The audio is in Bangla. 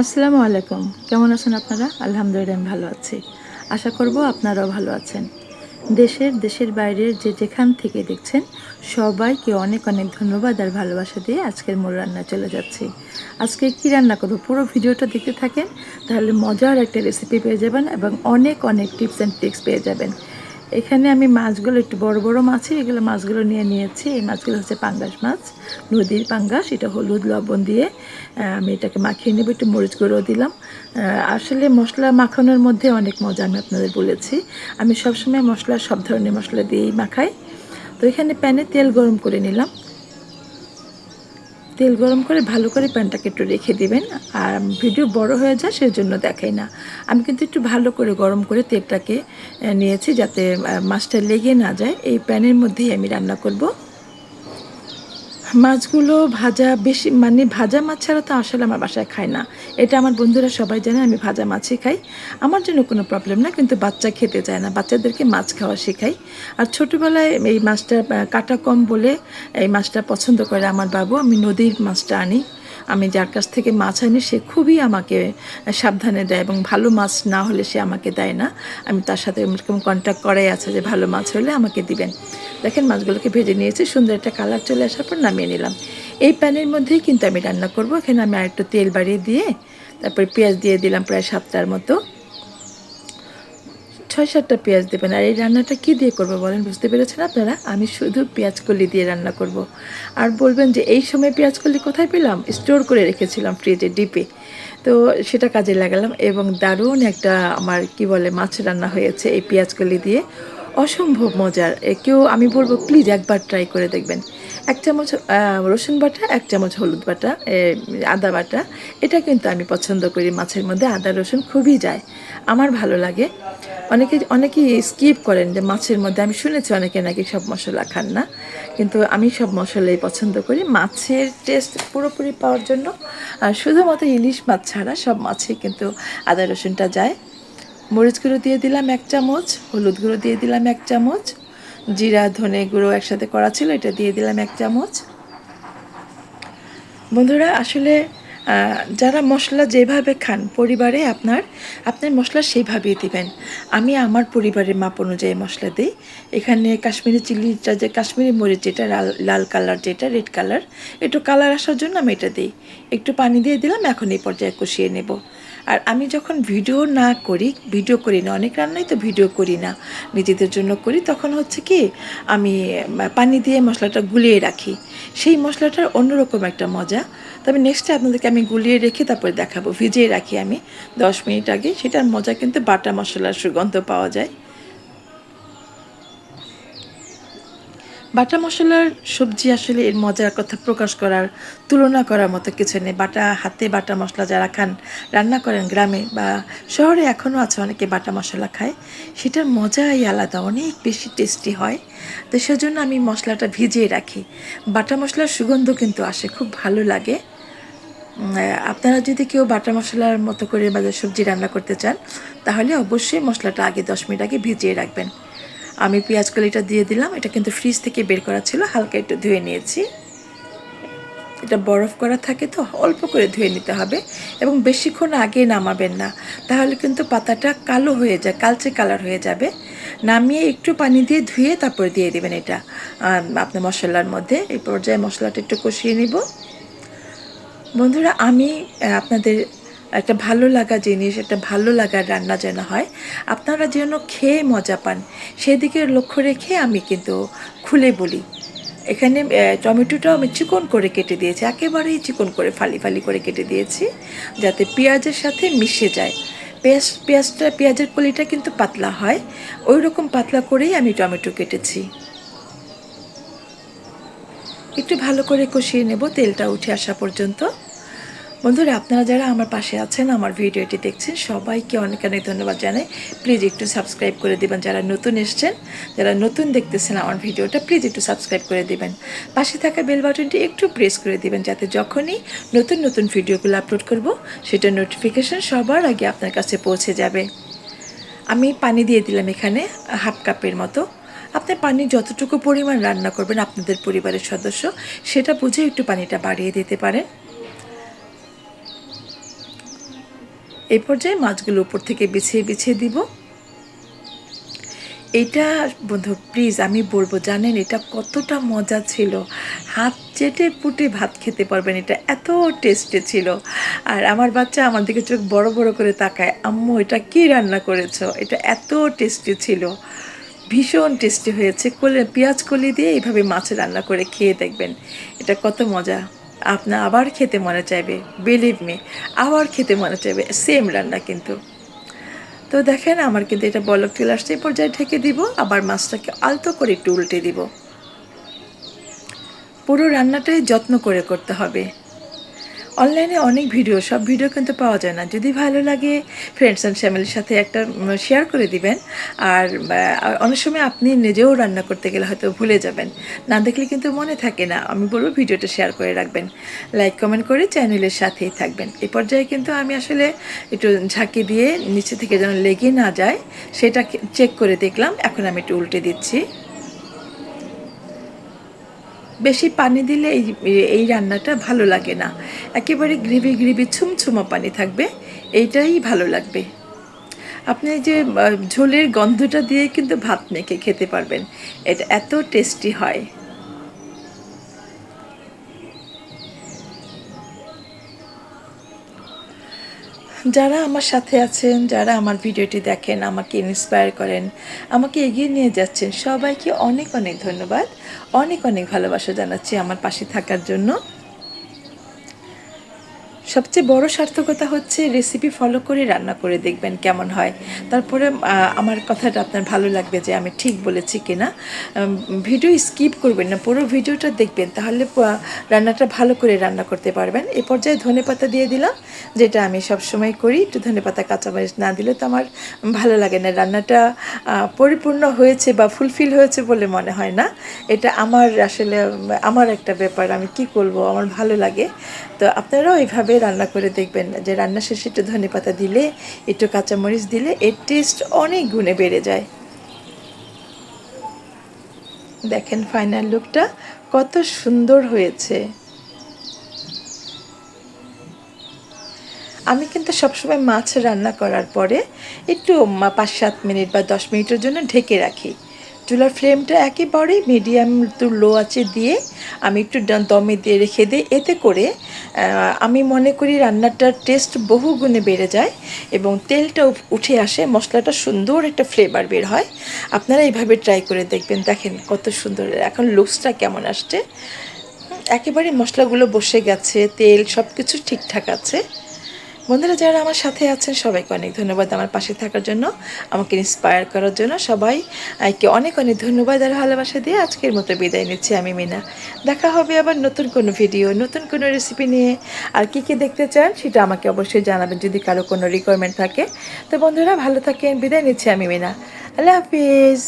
আসসালামু আলাইকুম। কেমন আছেন আপনারা? আলহামদুলিল্লাহ, আমি ভালো আছি। আশা করব আপনারাও ভালো আছেন। দেশের দেশের বাইরের যে যেখান থেকে দেখছেন, সবাইকে অনেক অনেক ধন্যবাদ আর ভালোবাসা দিয়ে আজকের মূল রান্না চলে যাচ্ছি। আজকে কি রান্না করব? পুরো ভিডিওটা দেখতে থাকেন, তাহলে মজার একটা রেসিপি পেয়ে যাবেন এবং অনেক অনেক টিপস অ্যান্ড ট্রিক্স পেয়ে যাবেন। এখানে আমি মাছগুলো, একটু বড় বড় মাছই এগুলো মাছগুলো নিয়ে নিয়েছি। এই মাছগুলো হচ্ছে পাঙ্গাস মাছ, নদীর পাঙ্গাস। এটা হলুদ লবণ দিয়ে আমি এটাকে মাখিয়ে নেব, একটু মরিচ গুঁড়ো দিলাম। আসলে মশলা মাখানোর মধ্যে অনেক মজা আমি আপনাদের বলেছি। আমি সবসময় মশলা, সব ধরনের মশলা দিয়েই মাখাই। তো এখানে প্যানে তেল গরম করে নিলাম। তেল গরম করে ভালো করে প্যানটাকে একটু রেখে দিবেন। আর ভিডিও বড় হয়ে যায় সেজন্য দেখাই না। আমি কিন্তু একটু ভালো করে গরম করে তেলটাকে নিয়েছি যাতে মাছটা লেগে না যায়। এই প্যানের মধ্যেই আমি রান্না করব। মাছগুলো ভাজা বেশি মানে ভাজা মাছ ছাড়া তো আসলে আমার বাসায় খায় না। এটা আমার বন্ধুরা সবাই জানে, আমি ভাজা মাছই খাই। আমার জন্য কোনো প্রবলেম না, কিন্তু বাচ্চা খেতে চায় না, বাচ্চাদেরকে মাছ খাওয়া শেখাই। আর ছোটোবেলায় এই মাছটা কাটা কম বলে এই মাছটা পছন্দ করে আমার বাবু, আমি নদীর মাছটা আনি। আমি যার কাছ থেকে মাছ আনি, সে খুবই আমাকে সাবধানে দেয় এবং ভালো মাছ না হলে সে আমাকে দেয় না। আমি তার সাথে এরকম কন্ট্যাক্ট করাই আছে যে ভালো মাছ হলে আমাকে দিবেন। দেখেন মাছগুলোকে ভেজে নিয়েছি, সুন্দর একটা কালার চলে আসার পর নামিয়ে নিলাম। এই প্যানের মধ্যেই কিন্তু আমি রান্না করব। এখানে আমি আরেকটু তেল বাড়িয়ে দিয়ে তারপরে পেঁয়াজ দিয়ে দিলাম প্রায় সাতটার মতো। ছয় সাতটা পেঁয়াজ দেবেন। আর এই রান্নাটা কি দিয়ে করব বলেন বুঝতে পেরেছেন আপনারা? আমি শুধু পেঁয়াজ কলি দিয়ে রান্না করব। আর বলবেন যে এই সময় পেঁয়াজ কলি কোথায় পেলাম? স্টোর করে রেখেছিলাম ফ্রিজে, ডিপে। তো সেটা কাজে লাগালাম এবং দারুণ একটা আমার কি বলে মাছ রান্না হয়েছে এই পেঁয়াজ কলি দিয়ে। অসম্ভব মজার। কেউ আমি বলব প্লিজ একবার ট্রাই করে দেখবেন। এক চামচ রসুন বাটা, এক চামচ হলুদ বাটা আদা বাটা। এটা কিন্তু আমি পছন্দ করি মাছের মধ্যে, আদা, রসুন খুবই যায়। আমার ভালো লাগে। অনেকে, অনেকেই স্কিপ করেন যে মাছের মধ্যে। আমি শুনেছি অনেকে নাকি সব মশলা খান না। কিন্তু আমি সব মশলাই পছন্দ করি। মাছের টেস্ট পুরোপুরি পাওয়ার জন্য। শুধুমাত্র ইলিশ মাছ ছাড়া সব মাছেই কিন্তু আদা, রসুনটা যায়। মরিচ গুঁড়ো দিয়ে দিলাম এক চামচ, হলুদ গুঁড়ো দিয়ে দিলাম এক চামচ, জিরা, ধনে গুঁড়ো একসাথে করা ছিল, এটা দিয়ে দিলাম এক চামচ। বন্ধুরা, আসলে যারা মশলা যেভাবে খান পরিবারে আপনার আপনার মশলা সেইভাবেই দিবেন। আমি আমার পরিবারের মাপ অনুযায়ী মশলা দিই। এখানে কাশ্মীরি চিলিটা যে, কাশ্মীরি মরিচ যেটা, লাল লাল কালার যেটা, রেড কালার, একটু কালার আসার জন্য আমি এটা দিই। একটু পানি দিয়ে দিলাম, এখন এই পর্যায়ে কষিয়ে নেব। আর আমি যখন ভিডিও না করি, ভিডিও করি না, অনেক রান্নাই তো ভিডিও করি না, নিজেদের জন্য করি, তখন হচ্ছে কি, আমি পানি দিয়ে মশলাটা গুলিয়ে রাখি। সেই মশলাটার অন্যরকম একটা মজা। তবে নেক্সটে আপনাদেরকে আমি গুলিয়ে রেখে তারপরে দেখাবো। ভিজিয়ে রাখি আমি দশ মিনিট আগে। সেটার মজা কিন্তু বাটা মশলার সুগন্ধ পাওয়া যায়। বাটা মশলার সবজি আসলে এর মজার কথা প্রকাশ করার, তুলনা করার মতো কিছু নেই। বাটা হাতে বাটা মশলা যারা খান, রান্না করেন গ্রামে বা শহরে এখনও আছে অনেকে বাটা মশলা খায়। সেটার মজাই আলাদা, অনেক বেশি টেস্টি হয়। তো সেজন্য আমি মশলাটা ভিজিয়ে রাখি। বাটা মশলার সুগন্ধ কিন্তু আসে, খুব ভালো লাগে। আপনারা যদি কেউ বাটা মশলার মতো করে বা সবজি রান্না করতে চান, তাহলে অবশ্যই মশলাটা আগে দশ মিনিট আগে ভিজিয়ে রাখবেন। আমি পেঁয়াজ কলিটা দিয়ে দিলাম। এটা কিন্তু ফ্রিজ থেকে বের করা ছিল, হালকা একটু ধুয়ে নিয়েছি। এটা বরফ করা থাকে তো, অল্প করে ধুয়ে নিতে হবে এবং বেশিক্ষণ আগে নামাবেন না। তাহলে কিন্তু পাতাটা কালো হয়ে যায়, কালচে কালার হয়ে যাবে। নামিয়ে একটু পানি দিয়ে ধুয়ে তারপরে দিয়ে দেবেন এটা। আপনার মশলার মধ্যে। এই পর্যায়ে মশলাটা একটু কষিয়ে নিব। বন্ধুরা, আমি আপনাদের একটা ভালো লাগা জিনিস, একটা ভালো লাগার রান্না যেন হয়, আপনারা যেন খেয়ে মজা পান। সেদিকে লক্ষ্য রেখে আমি কিন্তু খুলে বলি। এখানে টমেটোটাও আমি চিকন করে কেটে দিয়েছি। একেবারেই চিকন করে, ফালি ফালি করে কেটে দিয়েছি, যাতে পেঁয়াজের সাথে মিশে যায়। পেঁয়াজ, পেঁয়াজটা, পেঁয়াজের কলিটা কিন্তু পাতলা হয়। ওই রকম পাতলা করেই আমি টমেটো কেটেছি। একটু ভালো করে কষিয়ে নেব, তেলটা উঠে আসা পর্যন্ত। বন্ধুরা, আপনারা যারা আমার পাশে আছেন, আমার ভিডিওটি দেখছেন, সবাইকে অনেক অনেক ধন্যবাদ জানাই। প্লিজ একটু সাবস্ক্রাইব করে দেবেন যারা নতুন এসছেন, যারা নতুন দেখতেছেন আমার ভিডিওটা প্লিজ একটু সাবস্ক্রাইব করে দেবেন। পাশে থাকা বেল বাটনটি একটু প্রেস করে দেবেন, যাতে যখনই নতুন নতুন ভিডিওগুলো আপলোড করব, সেটা নোটিফিকেশন সবার আগে আপনার কাছে পৌঁছে যাবে। আমি পানি দিয়ে দিলাম এখানে হাফ কাপের মতো। আপনি পানি যতটুকু পরিমাণ রান্না করবেন, আপনাদের পরিবারের সদস্য, সেটা বুঝে একটু পানিটা বাড়িয়ে দিতে পারেন। এই পর্যায়ে মাছগুলো উপর থেকে বিছিয়ে বিছিয়ে দিব। এটা, বন্ধু প্লিজ আমি বলব, জানেন, এটা কতটা মজা ছিল। হাত চেটে পুটে ভাত খেতে পারবেন, এটা এত টেস্টি ছিল। আর আমার বাচ্চা আমার দিকে চোখ বড় বড় করে তাকায়, আম্মু, এটা কি রান্না করেছ? এটা এত টেস্টি ছিল। ভীষণ টেস্টি হয়েছে। কলে, পেঁয়াজ কলি দিয়ে এইভাবে মাছ রান্না করে খেয়ে দেখবেন, এটা কত মজা। আপনার আবার খেতে মনে চাইবে বিলিভ মি আবার খেতে মনে চাইবে সেম রান্না কিন্তু। তো দেখেন, আমার কিন্তু এটা বলক চলে আসছে, এই পর্যায়ে ঢেকে দিব, আবার মাছটাকে আলতো করে একটু উল্টে দিব। পুরো রান্নাটাই যত্ন করে করতে হবে। অনলাইনে অনেক ভিডিও সব ভিডিও কিন্তু পাওয়া যায় না। যদি ভালো লাগে ফ্রেন্ডস অ্যান্ড ফ্যামিলির সাথে একটা শেয়ার করে দিবেন। আর অনেক সময় আপনি নিজেও রান্না করতে গেলে হয়তো ভুলে যাবেন। না দেখলে কিন্তু মনে থাকে না। আমি বলব ভিডিওটা শেয়ার করে রাখবেন। লাইক কমেন্ট করে চ্যানেলের সাথেই থাকবেন। এ পর্যায়ে কিন্তু আমি আসলে একটু ঝাঁকি দিয়ে নিচে থেকে যেন লেগে না যায় সেটা চেক করে দেখলাম। এখন আমি একটু উল্টে দিচ্ছি। বেশি পানি দিলে এই এই রান্নাটা ভালো লাগে না। একেবারে গ্রেভি গ্রেভি ছুমছুমা পানি থাকবে, এইটাই ভালো লাগবে। আপনি যে ঝোলের গন্ধটা দিয়ে কিন্তু ভাত মেখে খেতে পারবেন। এটা এত টেস্টি হয়। যারা আমার সাথে আছেন, যারা আমার ভিডিওটি দেখেন, আমাকে ইন্সপায়ার করেন, আমাকে এগিয়ে নিয়ে যাচ্ছেন, সবাইকে অনেক অনেক ধন্যবাদ। অনেক অনেক ভালোবাসা জানাচ্ছি আমার পাশে থাকার জন্য। সবচেয়ে বড় সার্থকতা হচ্ছে রেসিপি ফলো করে রান্না করে দেখবেন কেমন হয়। তারপরে আমার কথাটা আপনার ভালো লাগবে যে আমি ঠিক বলেছি কিনা। ভিডিও স্কিপ করবেন না, পুরো ভিডিওটা দেখবেন, তাহলে রান্নাটা ভালো করে রান্না করতে পারবেন। এ পর্যায়ে ধনে পাতা দিয়ে দিলাম, যেটা আমি সব সময় করি। একটু ধনে পাতা, কাঁচামরিচ না দিলে তো আমার ভালো লাগে না। রান্নাটা পরিপূর্ণ হয়েছে বা ফুলফিল হয়েছে বলে মনে হয় না। এটা আমার আসলে আমার একটা ব্যাপার, আমি কি করব? আমার ভালো লাগে। তো আপনারাও এইভাবে রান্না করে দেখবেন যে রান্না শেষে একটু ধনে পাতা দিলে, একটু কাঁচামরিচ দিলে, এর টেস্ট অনেক গুণে বেড়ে যায়। দেখেন ফাইনাল লুকটা কত সুন্দর হয়েছে। আমি কিন্তু সবসময় মাছ রান্না করার পরে একটু পাঁচ সাত মিনিট বা দশ মিনিটের জন্য ঢেকে রাখি। চুলার ফ্লেমটা একেবারে মিডিয়াম টু লো আছে দিয়ে আমি একটু দমে দিয়ে রেখে দিই। এতে করে আমি মনে করি রান্নাটার টেস্ট বহু গুণে বেড়ে যায় এবং তেলটা উঠে আসে, মশলাটা সুন্দর একটা ফ্লেভার বের হয়। আপনারা এইভাবে ট্রাই করে দেখবেন। দেখেন কত সুন্দর। এখন লুকসটা কেমন আসছে? একেবারে মশলাগুলো বসে গেছে, তেল সব কিছু ঠিকঠাক আছে। বন্ধুরা যারা আমার সাথে আছেন, সবাইকে অনেক ধন্যবাদ আমার পাশে থাকার জন্য, আমাকে ইন্সপায়ার করার জন্য। সবাই আইকে অনেক অনেক ধন্যবাদ আর ভালোবাসা দিয়ে আজকের মতো বিদায় নিচ্ছি আমি মিনা। দেখা হবে আবার নতুন কোনো ভিডিও নতুন কোনো রেসিপি নিয়ে। আর কী কী দেখতে চান সেটা আমাকে অবশ্যই জানাবেন যদি কারও কোনো রিকোয়ারমেন্ট থাকে। তো বন্ধুরা ভালো থাকেন, বিদায় নিচ্ছি আমি মিনা। আল্লাহ হাফিজ।